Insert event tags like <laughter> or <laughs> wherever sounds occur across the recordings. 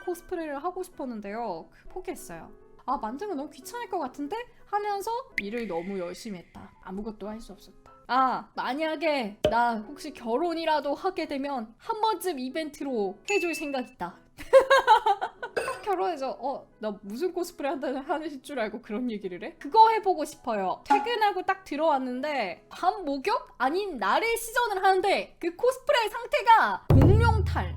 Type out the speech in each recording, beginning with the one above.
코스프레를 하고 싶었는데요. 그 포기했어요. 아 만드는 거 너무 귀찮을 것 같은데 하면서 일을 너무 열심히 했다. 아무것도 할 수 없었다. 아 만약에 나 혹시 결혼이라도 하게 되면 한 번쯤 이벤트로 해줄 생각 있다. <laughs> 결혼해서 어 나 무슨 코스프레 한다는 하는 줄 알고 그런 얘기를 해? 그거 해보고 싶어요. 퇴근하고 딱 들어왔는데 밤 목욕 아닌 날에 시전을 하는데 그 코스프레 상태가 공룡탈.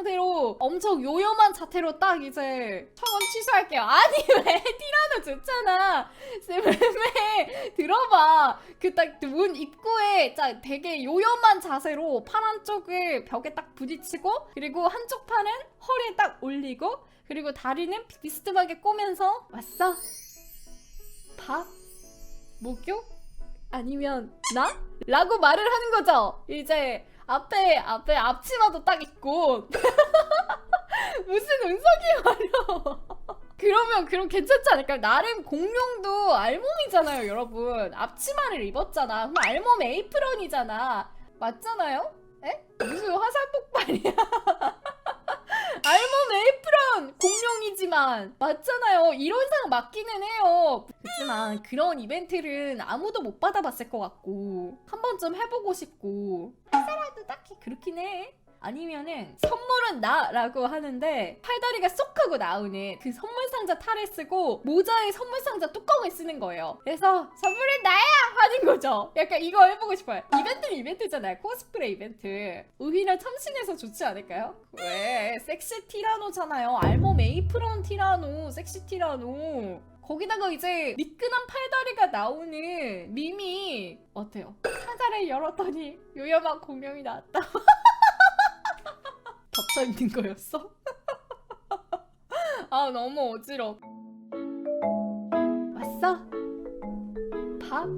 상태로 엄청 요염한 자태로 딱 이제 청원 취소할게요. 아니 <laughs> 왜 티라노 좋잖아. 쌤왜 들어봐. 그 딱 문 입구에 자 되게 요염한 자세로 팔 한쪽을 벽에 딱 부딪히고 그리고 한쪽 팔은 허리에 딱 올리고 그리고 다리는 비스듬하게 꼬면서 왔어. 밥? 목욕? 아니면 나? 라고 말을 하는 거죠. 이제 앞에 앞에 앞치마도 딱 있고 <laughs> 무슨 운석이 말이야. 그러면 그럼 괜찮지 않을까요? 나름 공룡도 알몸이잖아요, 여러분. 앞치마를 입었잖아. 그럼 알몸 에이프런이잖아. 맞잖아요? 에? 무슨 화살 폭발이야? <laughs> 알몸 에이프런 공룡이지만 맞잖아요. 이론상 맞기는 해요. 그렇지만 그런 이벤트는 아무도 못 받아봤을 것 같고 한 번쯤 해보고 싶고 할 사람도 딱히 그렇긴 해. 아니면은 선물은 나라고 하는데 팔다리가 쏙 하고 나오는 그 선물 상자 탈을 쓰고 모자에 선물 상자 뚜껑을 쓰는 거예요. 그래서 선물은 나야 하는 거죠. 약간 이거 해보고 싶어요. 이벤트는 이벤트잖아요. 코스프레 이벤트. 오히려 참신해서 좋지 않을까요? 왜? 섹시 티라노잖아요. 알몸 에이프런 티라노, 섹시 티라노. 거기다가 이제 미끈한 팔다리가 나오는 밈이 어때요? 상자를 열었더니 요염한 공룡이 나왔다. <laughs> 겹쳐 있는 거였어? <laughs> 아 너무 어지러. 왔어? 밥?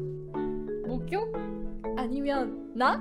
목욕? 아니면 나?